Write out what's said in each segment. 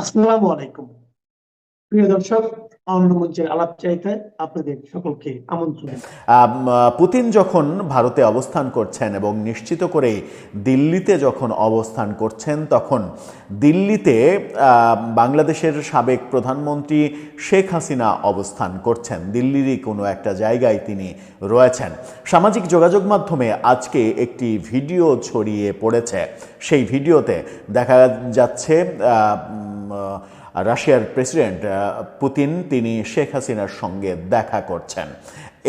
আসসালামু আলাইকুম। প্রিয় দর্শক পুতিন যখন ভারতে অবস্থান করছেন এবং নিশ্চিত করে দিল্লিতে যখন অবস্থান করছেন, তখন দিল্লিতে বাংলাদেশের সাবেক প্রধানমন্ত্রী শেখ হাসিনা অবস্থান করছেন। দিল্লিরই কোনো একটা জায়গায় তিনি রয়েছেন। সামাজিক যোগাযোগ মাধ্যমে আজকে একটি ভিডিও ছড়িয়ে পড়েছে। সেই ভিডিওতে দেখা যাচ্ছে রাশিয়ার প্রেসিডেন্ট পুতিন, তিনি শেখ হাসিনার সঙ্গে দেখা করছেন।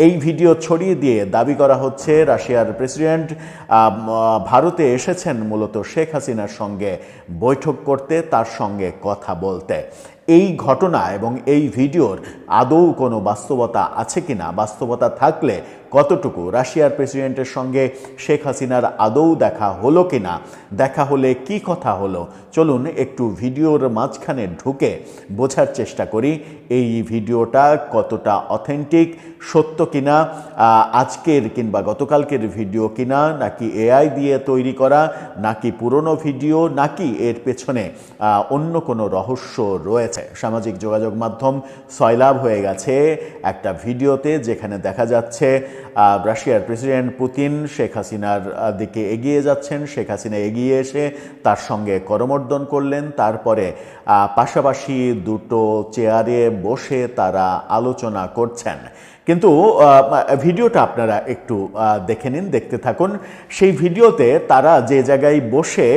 এই ভিডিও ছড়িয়ে দিয়ে দাবি করা হচ্ছে রাশিয়ার প্রেসিডেন্ট ভারতে এসেছেন মূলত শেখ হাসিনার সঙ্গে বৈঠক করতে, তার সঙ্গে কথা বলতে। এই ঘটনা এবং এই ভিডিওর আদৌ কোনো বাস্তবতা আছে কিনা? বাস্তবতা থাকলে কতটুকু? রাশিয়ার প্রেসিডেন্টের সঙ্গে শেখ হাসিনার আদৌ দেখা হলো কি না দেখা হলে কি কথা হলো? চলুন একটু ভিডিওর মাঝখানে ঢুকে বোঝার চেষ্টা করি, এই ভিডিওটা কতটা অথেন্টিক সত্য কিনা আজকের কিংবা গতকালকের ভিডিও কিনা, নাকি এআই দিয়ে তৈরি করা, নাকি পুরনো ভিডিও, নাকি এর পেছনে অন্য কোনো রহস্য রয়েছে? সামাজিক যোগাযোগ মাধ্যম সয়লাভ হয়ে গেছে একটা ভিডিওতে যেখানে দেখা যাচ্ছে রাশিয়ার প্রেসিডেন্ট পুতিন শেখ হাসিনার দিকে এগিয়ে যাচ্ছেন। শেখ হাসিনা এগিয়ে এসে তার সঙ্গে করমর্দন করলেন। তারপরে পাশাপাশি দুটো চেয়ারে বসে তারা আলোচনা করছেন। কিন্তু ভিডিওটা আপনারা একটু দেখে নিন, দেখতে থাকুন। সেই ভিডিওতে তারা যে জায়গায় বসে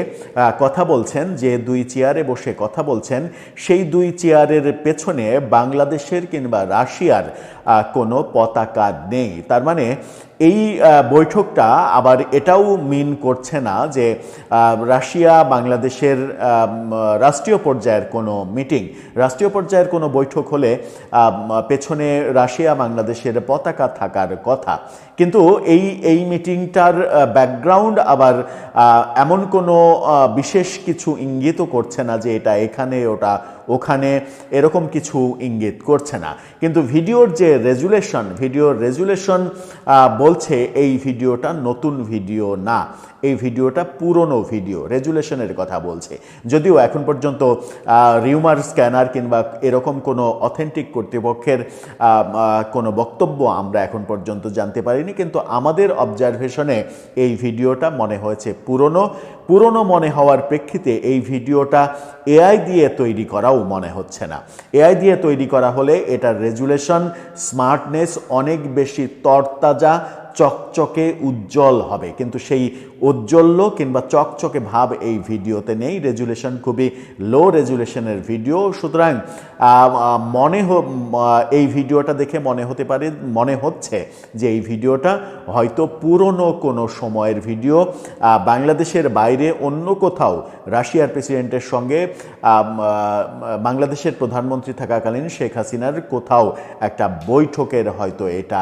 কথা বলছেন, যে দুই চেয়ারে বসে কথা বলছেন, সেই দুই চেয়ারের পেছনে বাংলাদেশের কিংবা রাশিয়ার কোনো পতাকা নেই। তার মানে এই বৈঠকটা আবার এটাও মিন করছে না যে রাশিয়া, বাংলাদেশের রাষ্ট্রীয় পর্যায়ের কোনো মিটিং, রাষ্ট্রীয় পর্যায়ের কোনো বৈঠক হলে পেছনে রাশিয়া, বাংলাদেশের পতাকা থাকার কথা। কিন্তু এই এই মিটিংটার ব্যাকগ্রাউন্ড আবার এমন কোনো বিশেষ কিছু ইঙ্গিতও করছে না যে এটা এখানে ওটা ওখানে এরকম কিছু ইঙ্গিত করছে না। কিন্তু ভিডিওর যে রেজুলেশন, ভিডিওর রেজুলেশন বলছে এই ভিডিওটা নতুন ভিডিও না, এই ভিডিওটা পুরনো ভিডিও, রেজুলেশনের কথা বলছে। যদিও এখন পর্যন্ত রিউমার, স্ক্যানার কিংবা এরকম কোনো অথেন্টিক কর্তৃপক্ষের কোনো বক্তব্য আমরা এখন পর্যন্ত জানতে পারিনি, কিন্তু আমাদের অবজারভেশনে এই ভিডিওটা মনে হয়েছে পুরনো। পুরনো মনে হওয়ার প্রেক্ষিতে এই ভিডিওটা এআই দিয়ে তৈরি করাও মনে হচ্ছে না। এআই দিয়ে তৈরি করা হলে এটার রেজুলেশন, স্মার্টনেস অনেক বেশি তরতাজা চকচকে উজ্জ্বল হবে। কিন্তু সেই উজ্জ্বল্য কিংবা চকচকে ভাব এই ভিডিওতে নেই। রেজুলেশন খুবই লো রেজুলেশনের ভিডিও সুতরাং মনে এই ভিডিওটা দেখে মনে হতে পারে, মনে হচ্ছে যে এই ভিডিওটা হয়তো পুরনো কোনো সময়ের ভিডিও বাংলাদেশের বাইরে অন্য কোথাও রাশিয়ার প্রেসিডেন্টের সঙ্গে বাংলাদেশের প্রধানমন্ত্রী থাকাকালীন শেখ হাসিনার কোথাও একটা বৈঠকের হয়তো এটা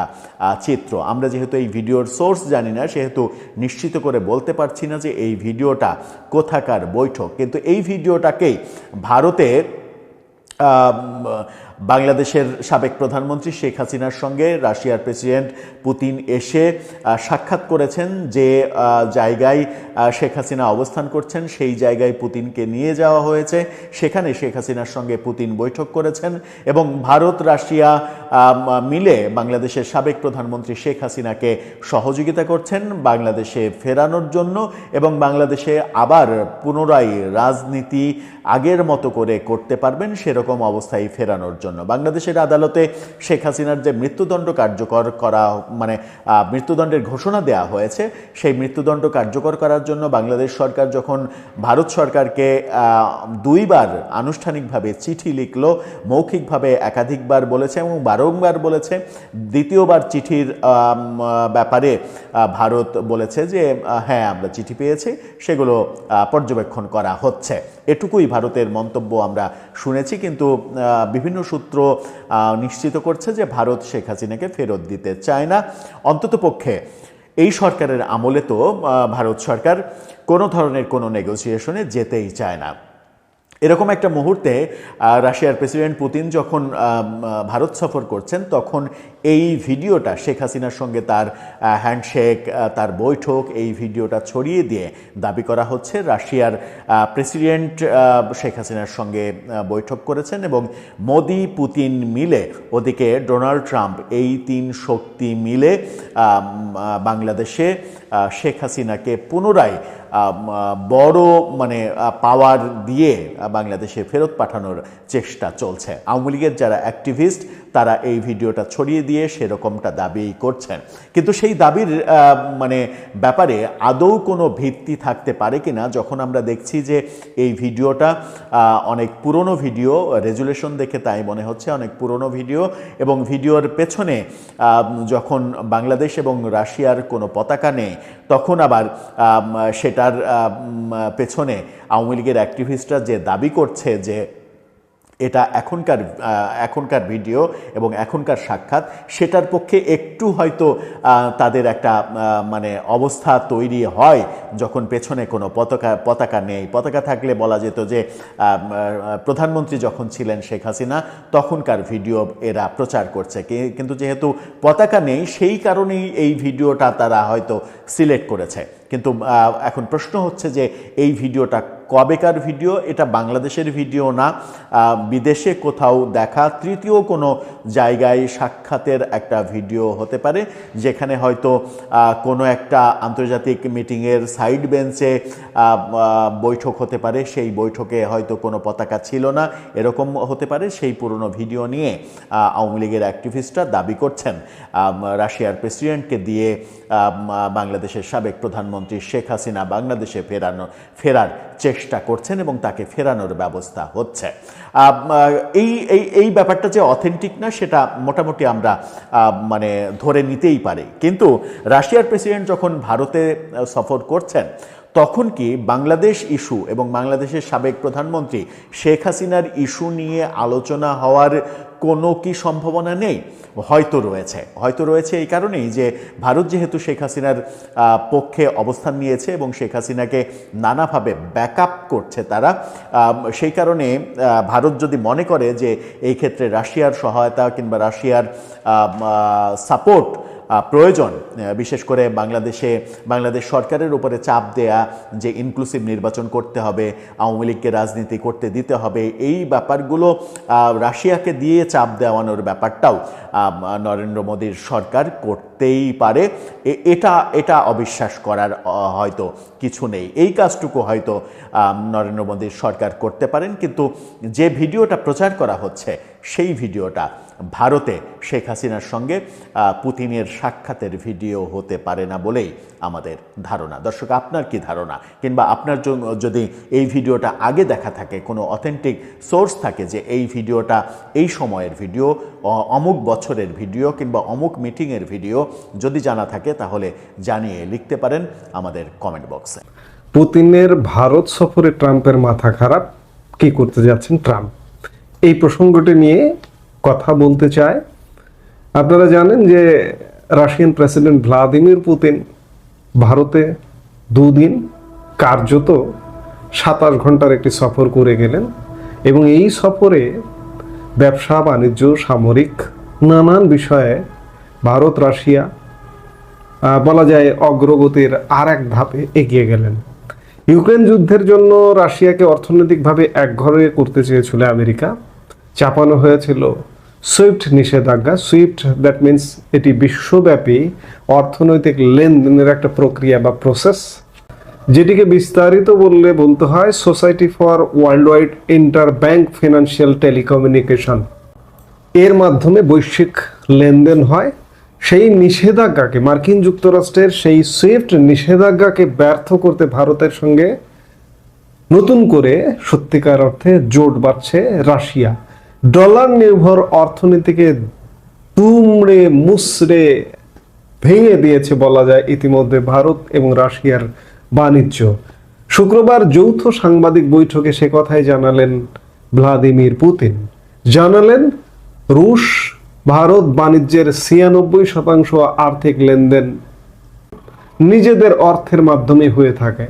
চিত্র। আমরা যেহেতু এই ভিডিওর সোর্স জানি না, সেহেতু নিশ্চিত করে বলতে পারছি না যে এই ভিডিওটা কোথাকার বৈঠক। কিন্তু এই ভিডিওটাকেই ভারতে বাংলাদেশের সাবেক প্রধানমন্ত্রী শেখ হাসিনার সঙ্গে রাশিয়ার প্রেসিডেন্ট পুতিন এসে সাক্ষাৎ করেছেন যে জায়গায় শেখ হাসিনা অবস্থান করছেন, সেই জায়গায় পুতিনকে নিয়ে যাওয়া হয়েছে। সেখানে শেখ হাসিনার সঙ্গে পুতিন বৈঠক করেছেন এবং ভারত, রাশিয়া মিলে বাংলাদেশের সাবেক প্রধানমন্ত্রী শেখ হাসিনাকে সহযোগিতা করছেন বাংলাদেশে ফেরানোর জন্য এবং বাংলাদেশে আবার পুনরায় রাজনীতি আগের মতো করে করতে পারবেন, সেরকম অবস্থায় ফেরানোর জন্য। বাংলাদেশের আদালতে শেখ হাসিনার যে মৃত্যুদণ্ড কার্যকর করা মানে মৃত্যুদণ্ডের ঘোষণা দেওয়া হয়েছে, সেই মৃত্যুদণ্ড কার্যকর করার জন্য বাংলাদেশ সরকার যখন ভারত সরকারকে দুইবার আনুষ্ঠানিকভাবে চিঠি লিখলো, মৌখিকভাবে একাধিকবার বলেছে এবং বারংবার বলেছে, দ্বিতীয়বার চিঠির ব্যাপারে ভারত বলেছে যে হ্যাঁ আমরা চিঠি পেয়েছি, সেগুলো পর্যবেক্ষণ করা হচ্ছে। এটুকুই ভারতের মন্তব্য আমরা শুনেছি, কিন্তু বিভিন্ন সূত্র আহ, নিশ্চিত করছে যে ভারত শেখ হাসিনাকে ফেরত দিতে চায় না। অন্ততপক্ষে এই সরকারের আমলে তো ভারত সরকার কোনো ধরনের কোনো নেগোসিয়েশনে যেতেই চায় না। এরকম একটা মুহূর্তে রাশিয়ার প্রেসিডেন্ট পুতিন যখন ভারত সফর করছেন তখন এই ভিডিওটা শেখ হাসিনার সঙ্গে তার হ্যান্ডশেক তার বৈঠক, এই ভিডিওটা ছড়িয়ে দিয়ে দাবি করা হচ্ছে। রাশিয়ার প্রেসিডেন্ট শেখ হাসিনার সঙ্গে বৈঠক করেছেন এবং মোদি, পুতিন মিলে ওদিকে ডোনাল্ড ট্রাম্প এই তিন শক্তি মিলে বাংলাদেশে শেখ হাসিনাকে পুনরায় বড় মানে পাওয়ার দিয়ে বাংলাদেশে ফেরত পাঠানোর চেষ্টা চলছে। আওয়ামী লীগের যারা অ্যাক্টিভিস্ট তারা এই ভিডিওটা ছড়িয়ে দিয়ে সেরকমটা দাবি করছেন। কিন্তু সেই দাবির মানে ব্যাপারে আদৌ কোনো ভিত্তি থাকতে পারে কিনা, যখন আমরা দেখছি যে এই ভিডিওটা অনেক পুরনো ভিডিও, রেজুলেশন দেখে তাই মনে হচ্ছে অনেক পুরনো ভিডিও এবং ভিডিওর পেছনে যখন বাংলাদেশ এবং রাশিয়ার কোনো পতাকা নেই, তখন আবার সেটার পেছনে আওয়ামী লীগের অ্যাক্টিভিস্টরা যে দাবি করছে যে এটা এখনকার এখনকার ভিডিও এবং এখনকার সাক্ষাৎ, সেটার পক্ষে একটু হয়তো তাদের একটা মানে অবস্থা তৈরি হয় যখন পেছনে কোনো পতাকা পতাকা নেই। পতাকা থাকলে বলা যেত যে প্রধানমন্ত্রী যখন ছিলেন শেখ হাসিনা, তখনকার ভিডিও এরা প্রচার করছে। কিন্তু যেহেতু পতাকা নেই, সেই কারণেই এই ভিডিওটা তারা হয়তো সিলেক্ট করেছে। কিন্তু এখন প্রশ্ন হচ্ছে যে এই ভিডিওটা কবেকার ভিডিও? এটা বাংলাদেশের ভিডিও না বিদেশে কোথাও দেখা তৃতীয় কোনো জায়গায় সাক্ষাতের একটা ভিডিও হতে পারে, যেখানে হয়তো কোনো একটা আন্তর্জাতিক মিটিংয়ের সাইড বেঞ্চে বৈঠক হতে পারে, সেই বৈঠকে হয়তো কোনো পতাকা ছিল না, এরকম হতে পারে, সেই পুরনো ভিডিও নিয়ে আওয়ামী লীগের অ্যাক্টিভিস্টরা দাবি করছেন রাশিয়ার প্রেসিডেন্টকে দিয়ে বাংলাদেশের সাবেক প্রধানমন্ত্রী শেখ হাসিনা বাংলাদেশে ফেরানো ফেরার চেষ্টা করছেন এবং তাকে ফেরানোর ব্যবস্থা হচ্ছে। এই এই এই ব্যাপারটা যে অথেন্টিক না, সেটা মোটামুটি আমরা মানে ধরে নিতেই পারি। কিন্তু রাশিয়ার প্রেসিডেন্ট যখন ভারতে সফর করছেন, তখন কি বাংলাদেশ ইস্যু এবং বাংলাদেশের সাবেক প্রধানমন্ত্রী শেখ হাসিনার ইস্যু নিয়ে আলোচনা হওয়ার কোনো কি সম্ভাবনা নেই? হয়তো রয়েছে। হয়তো রয়েছে এই কারণেই যে ভারত যেহেতু শেখ হাসিনার পক্ষে অবস্থান নিয়েছে এবং শেখ হাসিনাকে নানাভাবে ব্যাক করছে তারা সেই কারণে ভারত যদি মনে করে যে এই ক্ষেত্রে রাশিয়ার সহায়তা কিংবা রাশিয়ার সাপোর্ট প্রয়োজন বিশেষ করে বাংলাদেশে, বাংলাদেশ সরকারের উপরে চাপ দেয়া যে ইনক্লুসিভ নির্বাচন করতে হবে, আওয়ামী লীগকে রাজনীতি করতে দিতে হবে, এই ব্যাপারগুলো রাশিয়াকে দিয়ে চাপ দেওয়ানোর ব্যাপারটাও নরেন্দ্র মোদীর সরকার করতেই পারে। এটা এটা অবিশ্বাস করার হয়তো কিছু নেই। এই কাজটুকু হয়তো নরেন্দ্র মোদীর সরকার করতে পারেন, কিন্তু যে ভিডিওটা প্রচার করা হচ্ছে, সেই ভিডিওটা ভারতে শেখ হাসিনার সঙ্গে পুতিনের সাক্ষাতের ভিডিও হতে পারে না বলেই আমাদের ধারণা। দর্শক, আপনার কি ধারণা? কিংবা আপনার যদি এই ভিডিওটা আগে দেখা থাকে, কোনো অথেন্টিক সোর্স থাকে যে এই ভিডিওটা এই সময়ের ভিডিও অমুক বছরের ভিডিও কিংবা অমুক মিটিংয়ের ভিডিও যদি জানা থাকে, তাহলে জানিয়ে লিখতে পারেন আমাদের কমেন্ট বক্সে পুতিনের ভারত সফরে ট্রাম্পের মাথা খারাপ, কি করতে যাচ্ছেন ট্রাম্প? এই প্রসঙ্গটি নিয়ে কথা বলতে চায় আপনারা জানেন যে রাশিয়ান প্রেসিডেন্ট ভ্লাদিমির পুতিন ভারতে দুদিন কার্যত সাতাশ ঘণ্টার একটি সফর করে গেলেন এবং এই সফরে ব্যবসা, বাণিজ্য, সামরিক নানান বিষয়ে ভারত, রাশিয়া বলা যায় অগ্রগতির আর এক ধাপে এগিয়ে গেলেন। ইউক্রেন যুদ্ধের জন্য রাশিয়াকে অর্থনৈতিকভাবে একঘরে করতে চেয়েছিল আমেরিকা। চাপানো হয়েছিল সুইফট নিষেধাজ্ঞা। সুইফট দ্যাট মিন্স এটি বিশ্বব্যাপী অর্থনৈতিক লেনদেনের একটা প্রক্রিয়া বা প্রসেস যেটিকে বিস্তারিত বললে বলতে হয় society for worldwide interbank financial telecommunication এর মাধ্যমে বৈশ্বিক লেনদেন হয়। সেই নিষেধাজ্ঞাকে, মার্কিন যুক্তরাষ্ট্রের সেই সুইফট নিষেধাজ্ঞাকে ব্যর্থ করতে ভারতের সঙ্গে নতুন করে সত্যিকার অর্থে জোট বাড়ছে রাশিয়া। ডলার নির্ভর অর্থনীতিকে দুমড়ে মুসড়ে ভেঙে দিয়েছে বলা যায় ইতিমধ্যে ভারত এবং রাশিয়ার বাণিজ্য। শুক্রবার যৌথ সাংবাদিক বৈঠকে সে কথাই জানালেন ভ্লাদিমির পুতিন। জানালেন, রুশ ভারত বাণিজ্যের ছিয়ানব্বই শতাংশ আর্থিক লেনদেন নিজেদের অর্থের মাধ্যমে হয়ে থাকে।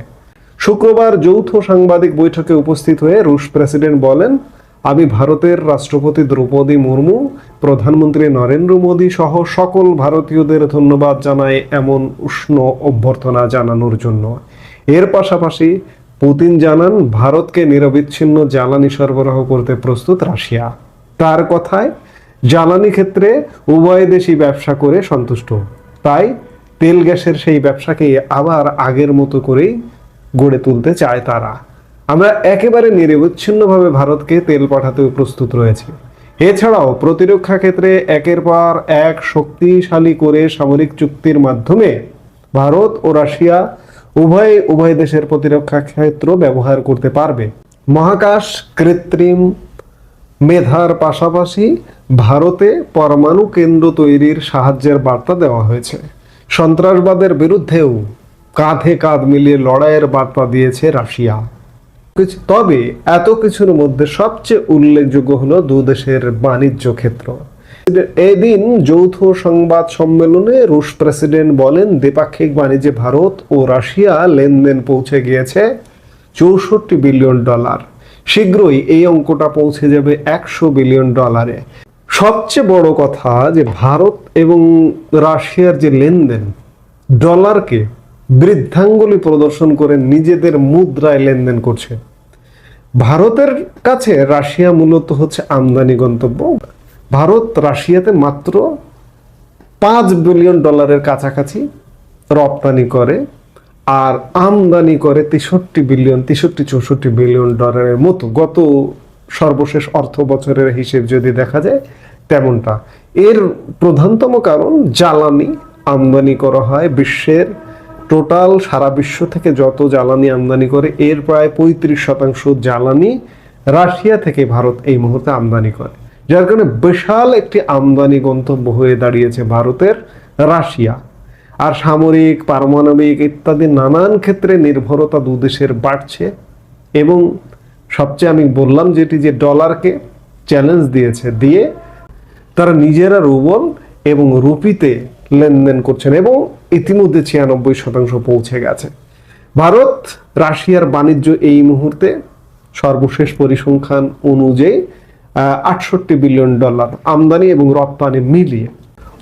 শুক্রবার যৌথ সাংবাদিক বৈঠকে উপস্থিত হয়ে রুশ প্রেসিডেন্ট বলেন, আমি ভারতের রাষ্ট্রপতি দ্রৌপদী মুর্মু, প্রধানমন্ত্রী নরেন্দ্র মোদী সহ সকল ভারতীয়দের ধন্যবাদ জানাই এমন উষ্ণ অভ্যর্থনা জানানোর জন্য। এর পাশাপাশি পুতিন জানান, ভারতকে নিরবিচ্ছিন্ন জ্বালানি সরবরাহ করতে প্রস্তুত রাশিয়া। তার কথায় জ্বালানি ক্ষেত্রে উভয় দেশই ব্যবসা করে সন্তুষ্ট। তাই তেল গ্যাসের সেই ব্যবসাকে আবার আগের মতো করেই গড়ে তুলতে চায় তারা। আমরা একেবারে নিরবিচ্ছিন্নভাবে ভারতকে তেল পাঠাতেও প্রস্তুত রয়েছে। এছাড়াও প্রতিরক্ষা ক্ষেত্রে একের পর এক শক্তিশালী করে সামরিক চুক্তির মাধ্যমে ভারত ও রাশিয়া উভয় উভয় দেশের প্রতিরক্ষা ক্ষেত্র ব্যবহার করতে পারবে। মহাকাশ কৃত্রিম মেধার পাশাপাশি ভারতে পরমাণু কেন্দ্র তৈরির সাহায্যের বার্তা দেওয়া হয়েছে। সন্ত্রাসবাদের বিরুদ্ধেও কাঁধে কাঁধ মিলিয়ে লড়াইয়ের বার্তা দিয়েছে রাশিয়া। তবে এত কিছুর মধ্যে সবচেয়ে উল্লেখযোগ্য হলো দু দেশের বাণিজ্য ক্ষেত্র। এদিন যৌথ সংবাদ সম্মেলনে রুশ প্রেসিডেন্ট বলেন, দ্বিপাক্ষিক বাণিজ্যে ভারত ও রাশিয়া লেনদেন পৌঁছে গিয়েছে চৌষট্টি বিলিয়ন ডলার। শীঘ্রই এই অঙ্কটা পৌঁছে যাবে একশো বিলিয়ন ডলারে। সবচেয়ে বড় কথা যে ভারত এবং রাশিয়ার যে লেনদেন, ডলারকে বৃদ্ধাঙ্গুলি প্রদর্শন করে নিজেদের মুদ্রায় লেনদেন করছে। ভারতের কাছে রাশিয়া মূলত হচ্ছে আমদানি গন্তব্য। ভারত রাশিয়াতে মাত্র পাঁচ বিলিয়ন ডলারের কাছাকাছি রপ্তানি করে। আর আমদানি করে তেষট্টি বিলিয়ন, তেষট্টি চৌষট্টি বিলিয়ন ডলারের মতো গত সর্বশেষ অর্থ বছরের হিসেব যদি দেখা যায়, তেমনটা। এর প্রধানতম কারণ জ্বালানি আমদানি করা হয় বিশ্বের টোটাল সারা বিশ্ব থেকে যত জ্বালানি আমদানি করে, এর প্রায় পঁয়ত্রিশ শতাংশ জ্বালানি রাশিয়া থেকে ভারত এই মুহূর্তে আমদানি করে। যার কারণে বিশাল একটি আমদানি গন্তব্য হয়ে দাঁড়িয়েছে ভারতের রাশিয়া। আর সামরিক, পারমাণবিক ইত্যাদি নানান ক্ষেত্রে নির্ভরতা দু দেশের বাড়ছে এবং সবচেয়ে আমি বললাম যেটি যে ডলারকে চ্যালেঞ্জ দিয়েছে, দিয়ে তারা নিজেরা রুবল এবং রুপিতে লেনদেন করছেন এবং ইতিমধ্যে ছিয়ানব্বই শতাংশ পৌঁছে গেছে। ভারত, রাশিয়ার বাণিজ্য এই মুহূর্তে সর্বশেষ পরিসংখ্যান অনুযায়ী আটষট্টি বিলিয়ন ডলার আমদানি এবং রপ্তানি মিলিয়ে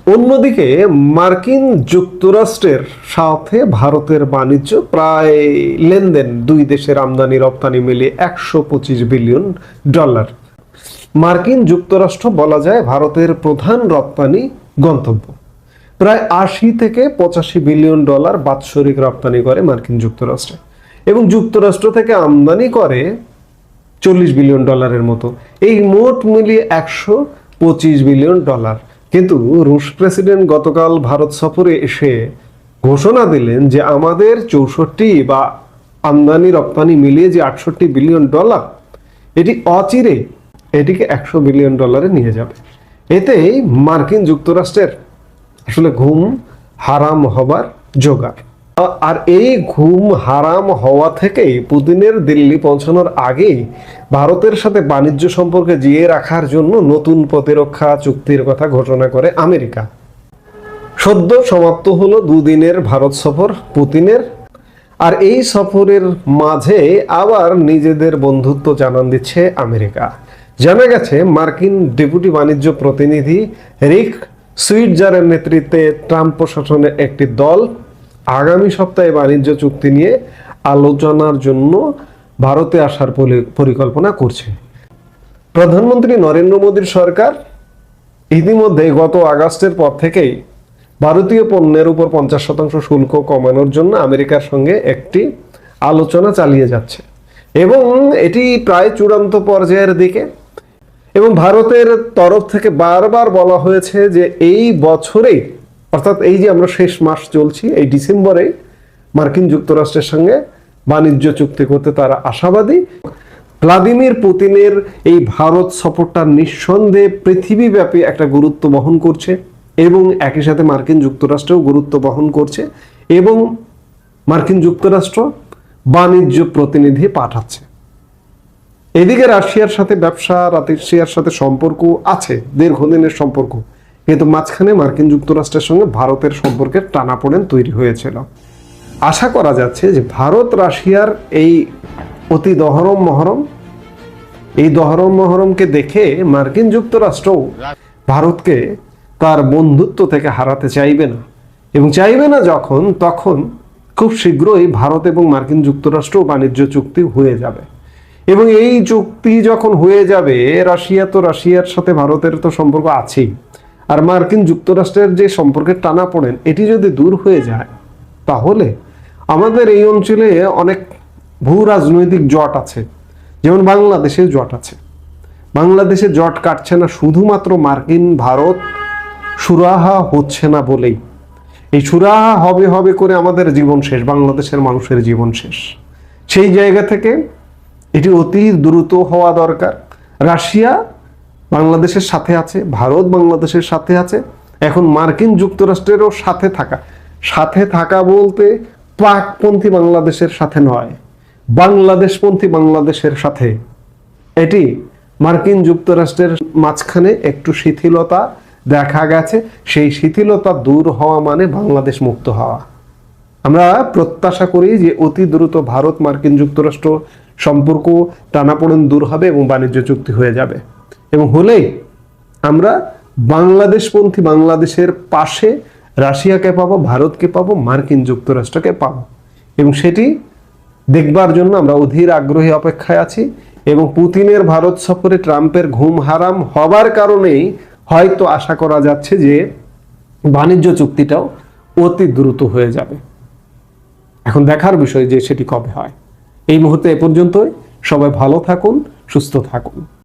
অন্যদিকে মার্কিন যুক্তরাষ্ট্রের সাথে ভারতের বাণিজ্য প্রায় লেনদেন, দুই দেশের আমদানি, রপ্তানি মিলিয়ে একশো পঁচিশ বিলিয়ন ডলার। মার্কিন যুক্তরাষ্ট্র বলা যায় ভারতের প্রধান রপ্তানি গন্তব্য। প্রায় আশি থেকে পঁচাশি বিলিয়ন ডলার বাৎসরিক রপ্তানি করে মার্কিন যুক্তরাষ্ট্রে এবং যুক্তরাষ্ট্র থেকে আমদানি করে চল্লিশ বিলিয়ন ডলারের মতো। এই মোট মিলিয়ে একশো পঁচিশ বিলিয়ন ডলার। কিন্তু রুশ প্রেসিডেন্ট গতকাল ভারত সফরে এসে ঘোষণা দিলেন যে আমাদের চৌষট্টি বা আমদানি রপ্তানি মিলিয়ে যে আটষট্টি বিলিয়ন ডলার, এটি অচিরে এটিকে একশো বিলিয়ন ডলারে নিয়ে যাবে। এতে মার্কিন যুক্তরাষ্ট্রের আসলে ঘুম হারাম হবার জোগাড় আর এই ঘুম হারাম হওয়া থেকেই পুতিনের দিল্লি পৌঁছানোর আগেই ভারতের সাথে বাণিজ্য সম্পর্কে জিয়ে রাখার জন্য নতুন প্রতিরক্ষা চুক্তির কথা ঘোষণা করে আমেরিকা। সদ্য সমাপ্ত হলো দুদিনের ভারত সফর পুতিনের। আর এই সফরের মাঝে আবার নিজেদের বন্ধুত্ব জানান দিচ্ছে আমেরিকা। জানা গেছে, মার্কিন ডেপুটি বাণিজ্য প্রতিনিধি রিক সুইটজারের নেতৃত্বে ট্রাম্প প্রশাসনের একটি দল আগামী সপ্তাহে বাণিজ্য চুক্তি নিয়ে আলোচনার জন্য ভারতে আসার পরি- পরিকল্পনা করছে। প্রধানমন্ত্রী নরেন্দ্র মোদীর সরকার ইতিমধ্যে গত আগস্টের পর থেকেই ভারতীয় পণ্যের উপর পঞ্চাশ শতাংশ শুল্ক কমানোর জন্য আমেরিকার সঙ্গে একটি আলোচনা চালিয়ে যাচ্ছে এবং এটি প্রায় চূড়ান্ত পর্যায়ের দিকে এবং ভারতের তরফ থেকে বারবার বলা হয়েছে যে এই বছরেই অর্থাৎ এই যে আমরা শেষ মাস চলছি, এই ডিসেম্বরে মার্কিন যুক্তরাষ্ট্রের সঙ্গে বাণিজ্য চুক্তি করতে তারা আশাবাদী। ভ্লাদিমির পুতিনের এই ভারত সফরটা নিঃসন্দেহে পৃথিবীব্যাপী একটা গুরুত্ব বহন করছে এবং একই সাথে মার্কিন যুক্তরাষ্ট্রেও গুরুত্ব বহন করছে এবং মার্কিন যুক্তরাষ্ট্র বাণিজ্য প্রতিনিধি পাঠাচ্ছে। এদিকে রাশিয়ার সাথে ব্যবসা, রাশিয়ার সাথে সম্পর্ক আছে, দীর্ঘদিনের সম্পর্ক। কিন্তু মাঝখানে মার্কিন যুক্তরাষ্ট্রের সঙ্গে ভারতের সম্পর্কের টানাপোড়েন তৈরি হয়েছিল। আশা করা যাচ্ছে যে ভারত রাশিয়ার এই অতি দহরম মহরম, এই দহরম মহরমকে দেখে মার্কিন যুক্তরাষ্ট্রও ভারতকে তার বন্ধুত্ব থেকে হারাতে চাইবে না। এবং চাইবে না যখন, তখন খুব শীঘ্রই ভারত এবং মার্কিন যুক্তরাষ্ট্র বাণিজ্য চুক্তি হয়ে যাবে। এবং এই চুক্তি যখন হয়ে যাবে, রাশিয়া তো রাশিয়ার সাথে ভারতের তো সম্পর্ক আছেই। আর মার্কিন যুক্তরাষ্ট্রের যে সম্পর্কের টানা পড়েন, এটি যদি দূর হয়ে যায়, তাহলে আমাদের এই অঞ্চলে অনেক ভূ রাজনৈতিক জট আছে। যেমন বাংলাদেশের জট আছে। বাংলাদেশে জট কাটছে না শুধুমাত্র মার্কিন, ভারত। সুরাহা হচ্ছে না বলেই। এই সুরাহা হবে হবে করে আমাদের জীবন শেষ, বাংলাদেশের মানুষের জীবন শেষ। সেই জায়গা থেকে এটি অতি দ্রুত হওয়া দরকার। রাশিয়া বাংলাদেশের সাথে আছে, ভারত বাংলাদেশের সাথে আছে, এখন মার্কিন যুক্তরাষ্ট্রেরও সাথে থাকা। সাথে থাকা বলতে পাকপন্থী বাংলাদেশের সাথে নয়, বাংলাদেশপন্থী বাংলাদেশের সাথে। এটি মার্কিন যুক্তরাষ্ট্রের মাঝখানে একটু শিথিলতা দেখা গেছে, সেই শিথিলতা দূর হওয়া মানে বাংলাদেশ মুক্ত হওয়া। আমরা প্রত্যাশা করি যে অতি দ্রুত ভারত মার্কিন যুক্তরাষ্ট্র সম্পর্ক টানাপোড়েন দূর হবে এবং বাণিজ্য চুক্তি হয়ে যাবে। এবং হলেই আমরা বাংলাদেশপন্থী বাংলাদেশের পাশে রাশিয়াকে পাবো, ভারতকে পাবো, মার্কিন যুক্তরাষ্ট্রকে পাবো। এবং সেটি দেখবার জন্য আমরা অধীর আগ্রহী অপেক্ষায় আছি এবং পুতিনের ভারত সফরে ট্রাম্পের ঘুম হারাম হবার কারণেই হয়তো আশা করা যাচ্ছে যে বাণিজ্য চুক্তিটাও অতি দ্রুত হয়ে যাবে। এখন দেখার বিষয় যে সেটি কবে হয়। এই মুহূর্তে এ পর্যন্তই। সবাই ভালো থাকুন, সুস্থ থাকুন।